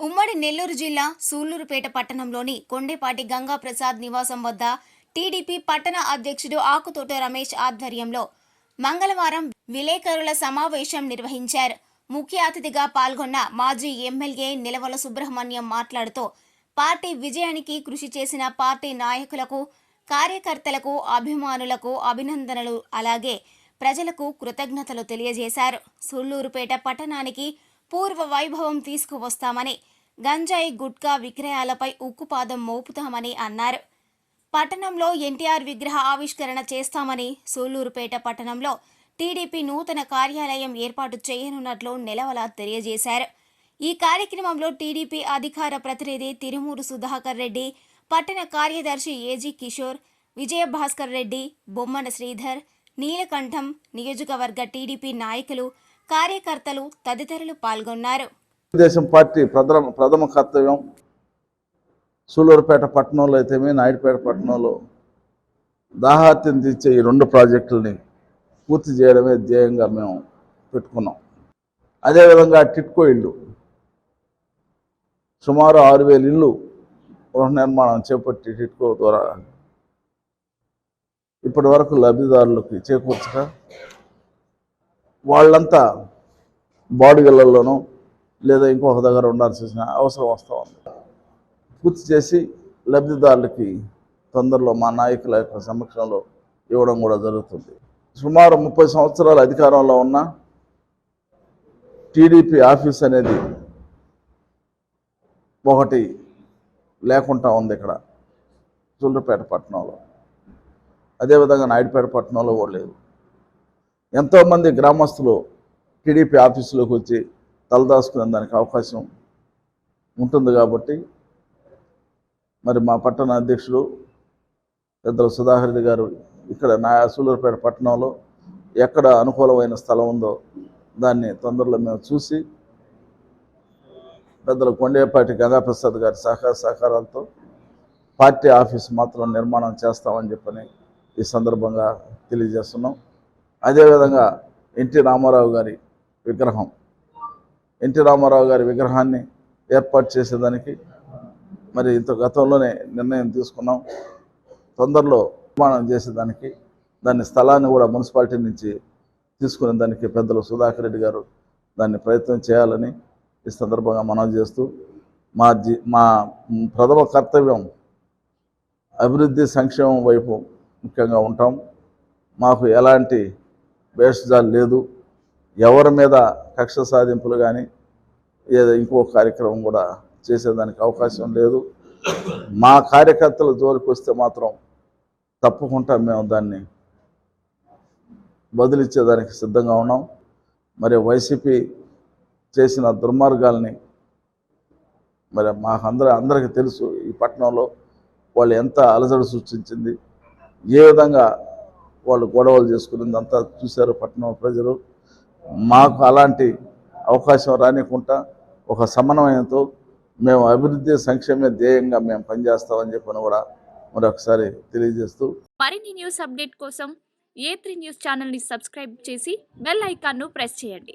ఉమ్మడి నెల్లూరు జిల్లా సూళ్ళూరుపేట పట్టణంలోని కొండేపాటి గంగాప్రసాద్ నివాసం వద్ద టీడీపీ పట్టణ అధ్యక్షుడు ఆకుతోట రమేష్ ఆధ్వర్యంలో మంగళవారం విలేకరుల సమావేశం నిర్వహించారు. ముఖ్య అతిథిగా పాల్గొన్న మాజీ ఎమ్మెల్యే నిలవల సుబ్రహ్మణ్యం మాట్లాడుతూ పార్టీ విజయానికి కృషి చేసిన పార్టీ నాయకులకు కార్యకర్తలకు అభిమానులకు అభినందనలు. అలాగే ప్రజలకు కృతజ్ఞతలు తెలియజేశారు. సుళ్ళూరుపేట పట్టణానికి పూర్వ వైభవం తీసుకువస్తామని గంజాయి గుట్కా విక్రయాలపై ఉక్కుపాదం మోపుతామని అన్నారు. పట్టణంలో ఎన్టీఆర్ విగ్రహ ఆవిష్కరణ చేస్తామని సూళ్ళూరుపేట పట్టణంలో టీడీపీ నూతన కార్యాలయం ఏర్పాటు చేయనున్నట్లు నిలవల తెలియజేశారు. ఈ కార్యక్రమంలో టీడీపీ అధికార ప్రతినిధి తిరుమూరు సుధాకర్ రెడ్డి పట్టణ కార్యదర్శి ఏజీ కిషోర్ విజయభాస్కర్ రెడ్డి బొమ్మన శ్రీధర్ నీలకంఠం నియోజకవర్గ టీడీపీ నాయకులు కార్యకర్తలు తదితరులు పాల్గొన్నారు. తెలుగుదేశం పార్టీ ప్రథమ ప్రథమ కర్తవ్యం సూలూరుపేట పట్టణంలో అయితేమి నాయుడుపేట పట్టణంలో దాహార్తిని తీర్చే ఈ రెండు ప్రాజెక్టులని పూర్తి చేయడమే ధ్యేయంగా మేము పెట్టుకున్నాం. అదేవిధంగా టిట్కో ఇల్లు. సుమారు ఆరు వేలు ఇళ్ళు గృహ నిర్మాణం చేపట్టి టిట్కో ద్వారా ఇప్పటి వరకు లబ్ధిదారులకి చేకూర్చక వాళ్ళంతా బాడుగలలోనూ లేదా ఇంకొక దగ్గర ఉండాల్సిన అవసరం వస్తూ ఉంది. పూర్తి చేసి లబ్ధిదారులకి తొందరలో మా నాయకుల యొక్క సమక్షంలో ఇవ్వడం కూడా జరుగుతుంది. సుమారు ముప్పై సంవత్సరాల అధికారంలో ఉన్న టీడీపీ ఆఫీస్ అనేది ఒకటి లేకుండా ఉంది ఇక్కడ. సూళ్ళూరుపేట పట్టణంలో. అదేవిధంగా నాయుడుపేట పట్టణంలో కూడా లేదు. ఎంతోమంది గ్రామస్తులు టీడీపీ ఆఫీసులోకి వచ్చి తలదాచుకునే దానికి అవకాశం ఉంటుంది కాబట్టి మరి మా పట్టణ అధ్యక్షుడు ఇద్దరు సుధాకర్ గారు ఇక్కడ నా సూళ్ళూరుపేట పట్టణంలో ఎక్కడ అనుకూలమైన స్థలం ఉందో దాన్ని తొందరలో మేము చూసి పెద్దల కొండేపాటి గంగాప్రసాద్ గారి సహకార సహకారాలతో పార్టీ ఆఫీస్ మాత్రం నిర్మాణం చేస్తామని చెప్పని ఈ సందర్భంగా తెలియజేస్తున్నాం. అదేవిధంగా ఎన్టీ రామారావు గారి విగ్రహం. ఎన్టీ రామారావు గారి విగ్రహాన్ని ఏర్పాటు చేసేదానికి మరి ఇంత గతంలోనే నిర్ణయం తీసుకున్నాం. తొందరలో నిర్మాణం చేసేదానికి దాని స్థలాన్ని కూడా మున్సిపాలిటీ నుంచి తీసుకునే దానికి పెద్దలు సుధాకర్ రెడ్డి గారు దాన్ని ప్రయత్నం చేయాలని ఈ సందర్భంగా మనం చేస్తూ మా జీ మా ప్రథమ కర్తవ్యం అభివృద్ధి సంక్షేమం వైపు ముఖ్యంగా ఉంటాం. మాకు ఎలాంటి భేషజాలు లేదు. ఎవరి మీద కక్ష సాధింపులు కానీ ఏదో ఇంకో కార్యక్రమం కూడా చేసేదానికి అవకాశం లేదు. మా కార్యకర్తల జోలికి వస్తే మాత్రం తప్పకుండా మేము దాన్ని బదిలిచ్చేదానికి సిద్ధంగా ఉన్నాం. మరి వైసీపీ చేసిన దుర్మార్గాల్ని మరి మాకు అందరూ అందరికీ తెలుసు ఈ పట్టణంలో వాళ్ళు ఎంత అలజడి సృష్టించింది ఏ విధంగా వాళ్ళు గొడవలు చేసుకున్నది అంతా చూశారు పట్టణం ప్రజలు. మాకు అలాంటి అవకాశం రానికుండా ఒక సమన్వయంతో మేము అభివృద్ధి సంక్షేమ ధ్యేయంగా మేము పనిచేస్తామని చెప్పని కూడా మరొకసారి తెలియజేస్తూ మరిన్ని న్యూస్ అప్డేట్ కోసం ఏ త్రీ న్యూస్ ఛానల్ని సబ్స్క్రైబ్ చేసి బెల్ ఐకాన్ను ప్రెస్ చేయండి.